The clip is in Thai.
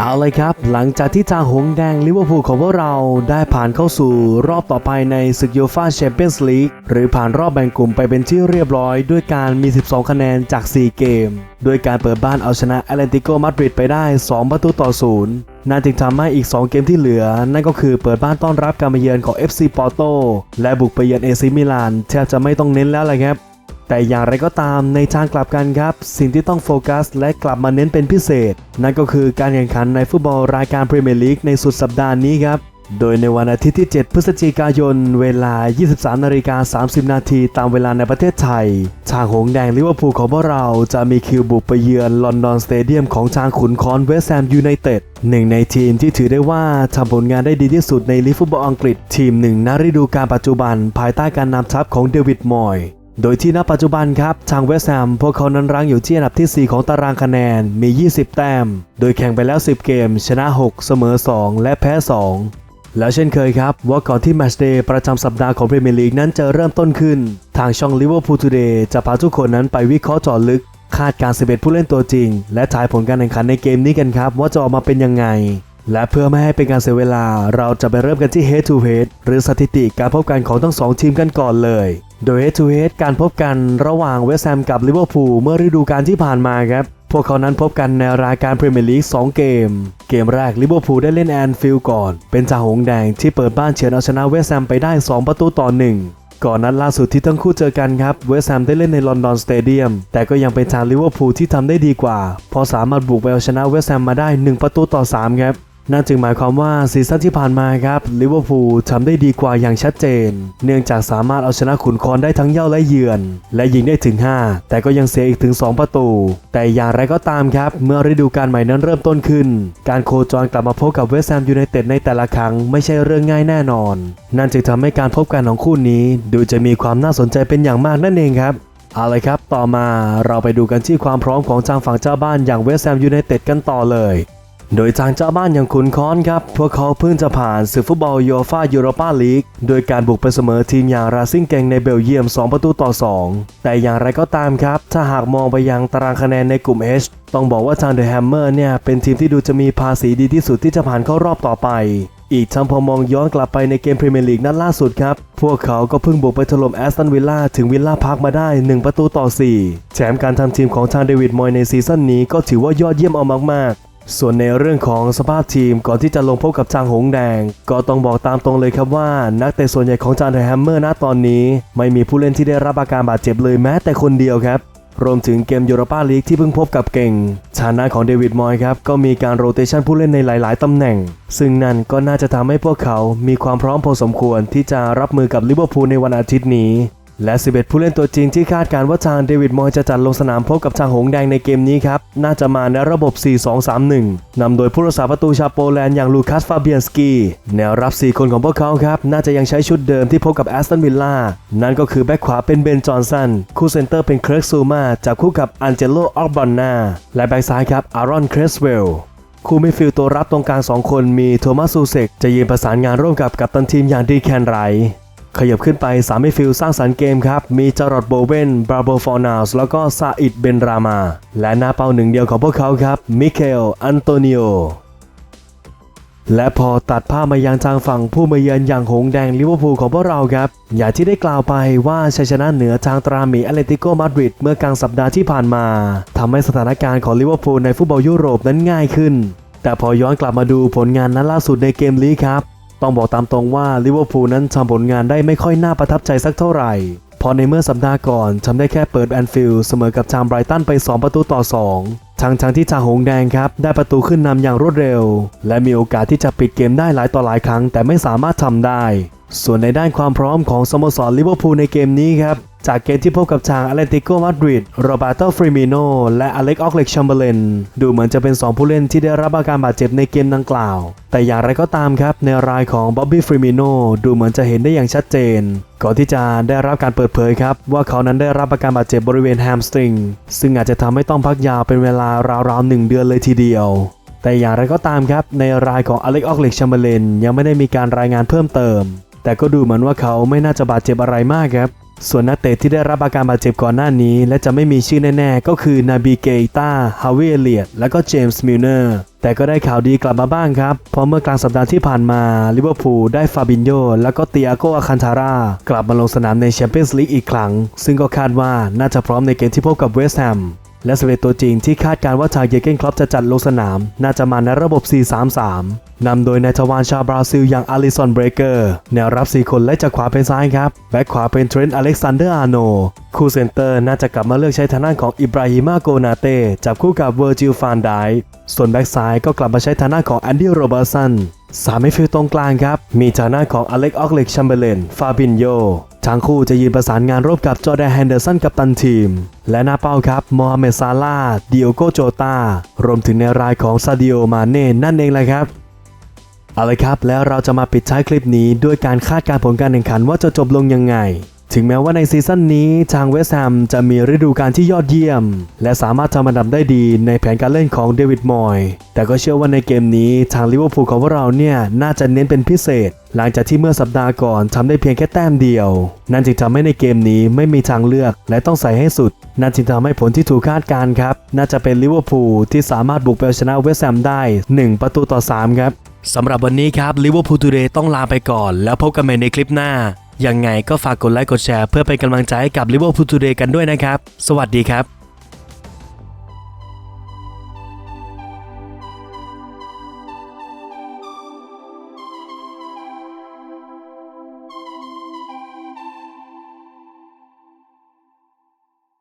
เอาเลยครับ หลังจากที่ทางหงแดงลิเวอร์พูลของพวกเราได้ผ่านเข้าสู่รอบต่อไปในศึกยูฟาแชมเปี้ยนส์ลีกหรือผ่านรอบแบ่งกลุ่มไปเป็นที่เรียบร้อย ด้วยการมี 12 คะแนนจาก 4 เกม โดยการเปิดบ้านเอาชนะแอตเลติโกมาดริดไปได้ 2 ประตูต่อศูนย์นั่นจึงทำให้อีก 2 เกมที่เหลือ นั่นก็คือเปิดบ้านต้อนรับการมาเยือนของ FC Porto และบุกไปเยือนเอซิมิลานแทบจะไม่ต้องเน้นแล้วเลยครับ แต่อย่างไรก็ตามในทางกลับกันครับ สิ่งที่ต้องโฟกัส และกลับมาเน้นเป็นพิเศษ นั่นก็คือการแข่งขันในฟุตบอลรายการพรีเมียร์ลีกในสุดสัปดาห์นี้ครับโดยในวันอาทิตย์ที่ 7 พฤศจิกายน เวลา 23นาฬิกา30 นาทีตามเวลาในประเทศไทย ทางหงแดงลิเวอร์พูลของพวกเราจะมีคิวบุกไปเยือนลอนดอนสเตเดียมของทางขุนคอนเวสต์แฮมยูไนเต็ดหนึ่งในทีมที่ถือได้ว่าทำผลงานได้ดีที่สุดในลีกฟุตบอลอังกฤษ ทีมหนึ่งณฤดูกาลปัจจุบัน ภายใต้การนำทัพของเดวิดมอย โดยที่ณปัจจุบันครับ ทางเวสต์แฮมพวกเขานั้นรั้งอยู่ที่อันดับที่ 4 ของตารางคะแนนมี 20 แต้ม โดยแข่งไปแล้ว 10 เกม ชนะ 6 เสมอ 2 และแพ้ 2แล้วเช่นเคยครับ ว่าก่อนที่แมตช์เดย์ประจำสัปดาห์ของพรีเมียร์ลีกนั้นจะเริ่มต้นขึ้น ทางช่อง Liverpool Today จะพาทุกคนนั้นไปวิเคราะห์เจาะลึก คาดการ 11 ผู้เล่นตัวจริง และทายผลการแข่งขันในเกมนี้กันครับ ว่าจะออกมาเป็นยังไง และเพื่อไม่ให้เป็นการเสียเวลา เราจะไปเริ่มกันที่ Head to Head หรือสถิติการพบกันของทั้งสองทีมกันก่อนเลย โดย Head to h การพบกันระหว่างเวสต์แฮมกับลิเวอร์พูลเมื่อฤดูกาลที่ผ่านมาครับ พวกเขานั้นพบกันในรายการพรีเมียร์ลีก2 เกม เกมแรกลิเวอร์พูลได้เล่นแอนฟิลด์ก่อน เป็นจ่าหงแดงที่เปิดบ้านเฉือนเอาชนะเวสต์แฮมไปได้ 2 ประตูต่อ 1ก่อนนัดล่าสุดที่ทั้งคู่เจอกันครับ เวสต์แฮมได้เล่นในลอนดอนสเตเดียม แต่ก็ยังเป็นทางลิเวอร์พูลที่ทำได้ดีกว่า พอสามารถบุกไปเอาชนะเวสต์แฮมมาได้ 1 ประตูต่อ 3 ครับ นั่นจึงหมายความว่าซีซั่นที่ผ่านมาครับลิเวอร์พูลทำได้ดีกว่าอย่างชัดเจน เนื่องจากสามารถเอาชนะขุนคอนได้ทั้งเย่าและเยือน และยิงได้ถึง 5 แต่ก็ยังเสียอีกถึง 2 ประตู แต่อย่างไรก็ตามครับ เมื่อฤดูกาลใหม่นั้นเริ่มต้นขึ้น การโคจรกลับมาพบกับเวสต์แฮมยูไนเต็ดในแต่ละครั้งไม่ใช่เรื่องง่ายแน่นอน นั่นจึงทำให้การพบกันของคู่นี้ ดูจะมีความน่าสนใจเป็นอย่างมากนั่นเองครับเอาเลยครับ ต่อมาเราไปดูกันที่ความพร้อมของทางฝั่งเจ้าบ้านอย่างเวสต์แฮมยูไนเต็ดกันต่อเลย โดยทางเจ้าบ้านอย่างขุนค้อนครับ พวกเขาเพิ่งจะผ่านศึกฟุตบอลยูฟ่ายูโรปาลีก โดยการบุกไปเสมอทีมอย่างราซิงเกงในเบลเยียม 2 ประตูต่อ 2 แต่อย่างไรก็ตามครับ ถ้าหากมองไปยังตารางคะแนนในกลุ่ม H ต้องบอกว่าทางเดอะแฮมเมอร์เนี่ย เป็นทีมที่ดูจะมีภาษีดีที่สุดที่จะผ่านเข้ารอบต่อไป อีกทั้งพอมองย้อนกลับไปในเกมพรีเมียร์ลีกนัดล่าสุดครับ พวกเขาก็เพิ่งบุกไปถล่มแอสตันวิลล่าถึงวิลล่าพาร์คมาได้ 1 ประตูต่อ4แถมการทำทีมของทางเดวิดมอยในซีซั่นนี้ก็ถือว่ายอดเยี่ยมเอามากๆ ส่วนในเรื่องของสภาพทีมก่อนที่จะลงพบกับทางหงแดง ก็ต้องบอกตามตรงเลยครับว่า นักเตะส่วนใหญ่ของจางเดอะแฮมเมอร์ณตอนนี้ ไม่มีผู้เล่นที่ได้รับอาการบาดเจ็บเลยแม้แต่คนเดียวครับ รวมถึงเกมยูโรปาลีกที่เพิ่งพบกับเก่งฐานะของเดวิดมอยครับ ก็มีการโรเตชันผู้เล่นในหลาย ๆ ตำแหน่ง ซึ่งนั่นก็น่าจะทำให้พวกเขามีความพร้อมพอสมควรที่จะรับมือกับลิเวอร์พูลในวันอาทิตย์นี้ และ 11 ผู้เล่นตัวจริงที่คาดการณ์ว่าทางเดวิดมอยจะจัดลงสนามพบกับทางหงแดงในเกมนี้ครับ น่าจะมาในระบบ 4-2-3-1 นำโดยผู้รักษาประตูชาวโปแลนด์อย่างลูคัส ฟาเบียนสกีแนวรับ 4 คนของพวกเขาครับ น่าจะยังใช้ชุดเดิมที่พบกับแอสตันวิลล่า นั่นก็คือแบ็คขวาเป็นเบน จอห์นสัน คู่เซนเตอร์เป็นเคิร์กซูมาจับคู่กับอันเจโล ออร์บอนนา และแบ็คซ้ายครับ อารอน เครสเวลคู่มิดฟิลด์ตัวรับตรงกลาง 2 คนมีโทมัสซูเซกจะยืนประสานงานร่วมกับกัปตันทีมอย่างดีแคนไร ขยับขึ้นไป3มิดฟิลด์สร้างสรรค์เกมครับ มีจารอดโบเวนบราโบฟอร์นาสแล้วก็ซาอิดเบนรามา และหน้าเป้าหนึ่งเดียวของพวกเขาครับมิเคลอันโตนิโอและพอตัดภาพมายังทางฝั่งผู้มาเยือนอย่างหงแดงลิเวอร์พูลของพวกเราครับ อย่างที่ได้กล่าวไปว่าชัยชนะเหนือทางตราหมีแอตเลติโกมาดริดเมื่อกลางสัปดาห์ที่ผ่านมาทำให้สถานการณ์ของลิเวอร์พูลในฟุตบอลยุโรปนั้นง่ายขึ้น แต่พอย้อนกลับมาดูผลงานนัดล่าสุดในเกมลีกครับ ต้องบอกตามตรงว่าลิเวอร์พูลนั้นทำผลงานได้ไม่ค่อยน่าประทับใจสักเท่าไหร่ พอในเมื่อสัปดาห์ก่อนทำได้แค่เปิดแอนฟิลด์เสมอกับทางไบรตันไป 2 ประตูต่อ 2ทางทางที่ทางหงแดงครับ ได้ประตูขึ้นนำอย่างรวดเร็ว และมีโอกาสที่จะปิดเกมได้หลายต่อหลายครั้ง แต่ไม่สามารถทำได้ ส่วนในด้านความพร้อมของสโมสรลิเวอร์พูลในเกมนี้ครับ จากเกมที่พบกับทางอตเลติโกมาดริดโรเบโตฟริมิโนและอเล็กออกเล็กชัมเบเลนดูเหมือนจะเป็น 2 ผู้เล่นที่ได้รับอาการบาดเจ็บในเกมดังกล่าว แต่อย่างไรก็ตามครับ ในรายของบ๊อบบี้ฟริมิโนดูเหมือนจะเห็นได้อย่างชัดเจน ก่อนที่จะได้รับการเปิดเผยครับ ว่าเขานั้นได้รับอาการบาดเจ็บบริเวณแฮมสตริงซึ่งอาจจะทำให้ต้องพักยาวเป็นเวลาราวๆหนึ่งเดือนเลยทีเดียวแต่อย่างไรก็ตามครับในรายของอเล็กออกเล็กชัมเบเลนยังไม่ได้มีการรายงานเพิ่มเติม แต่ก็ดูเหมือนว่าเขาไม่น่าจะบาดเจ็บอะไรมากครับ ส่วนนักเตะที่ได้รับอาการบาดเจ็บก่อนหน้านี้ และจะไม่มีชื่อแน่ๆ ก็คือนาบีเกต้าฮาวิเอเลียตและก็เจมส์มิลเนอร์แต่ก็ได้ข่าวดีกลับมาบ้างครับ เพราะเมื่อกลางสัปดาห์ที่ผ่านมาลิเวอร์พูลได้ฟาบินโยและก็เตียโกอาคันทารากลับมาลงสนามในแชมเปี้ยนส์ลีกอีกครั้ง ซึ่งก็คาดว่าน่าจะพร้อมในเกมที่พบกับเวสต์แฮม และสเวตตัวจริงที่คาดการว่าทาเยเกนคล็อปจะจัดลงสนาม น่าจะมาในระบบ 4-3-3 นำโดยนายทวารชาวบราซิลอย่างอลิซอนเบรเกอร์ แนวรับ 4 คนและจากขวาเป็นซ้ายครับ แบ็คขวาเป็นเทรนต์อเล็กซานเดอร์อาร์โน คู่เซนเตอร์น่าจะกลับมาเลือกใช้ทางด้านของอิบราฮิมาโกนาเต้จับคู่กับเวอร์จิลฟานไดส่วนแบ็กซ้ายก็กลับมาใช้ทางด้านของแอนดี้โรเบอร์สัน สามมิดฟิลด์ตรงกลางครับ มีฐางด้าของอเล็กออกเล็กชัมเบเลนฟาบินโยทั้งคู่จะยืนประสานงานร่วมกับจอร์แดนแฮนเดอร์สันกับตันทีม และหน้าเป้าครับโมฮัมเหม็ดซาลาดิโอโกโจตารวมถึงในรายของซาดิโอมาเน่นั่นเองแหละครับเอาละครับ แล้วเราจะมาปิดท้ายคลิปนี้ด้วยการคาดการผลการแข่งขันว่าจะจบลงยังไง ถึงแม้ว่าในซีซั่นนี้ทางเวสต์แฮมจะมีฤดูกาลที่ยอดเยี่ยม และสามารถทำอันดับได้ดีในแผนการเล่นของเดวิดมอยแต่ก็เชื่อว่าในเกมนี้ทางลิเวอร์พูลของพวกเราเนี่ยน่าจะเน้นเป็นพิเศษ หลังจากที่เมื่อสัปดาห์ก่อนทำได้เพียงแค่แต้มเดียว นั่นจึงทำให้ในเกมนี้ไม่มีทางเลือกและต้องใส่ให้สุด นั่นจึงทำให้ผลที่ถูกคาดการณ์ครับ น่าจะเป็นลิเวอร์พูลที่สามารถบุกไปเอาชนะเวสต์แฮมได้ 1 ประตูต่อ3ครับสำหรับวันนี้ครับลิเวอร์พูลทูเดย์ต้องลาไปก่อน แล้วพบกันใหม่ในคลิปหน้า ยังไงก็ฝากกดไลค์กดแชร์เพื่อเป็นกำลังใจให้กับลิเวอร์พูลทูเดย์กันด้วยนะครับ สวัสดีครับ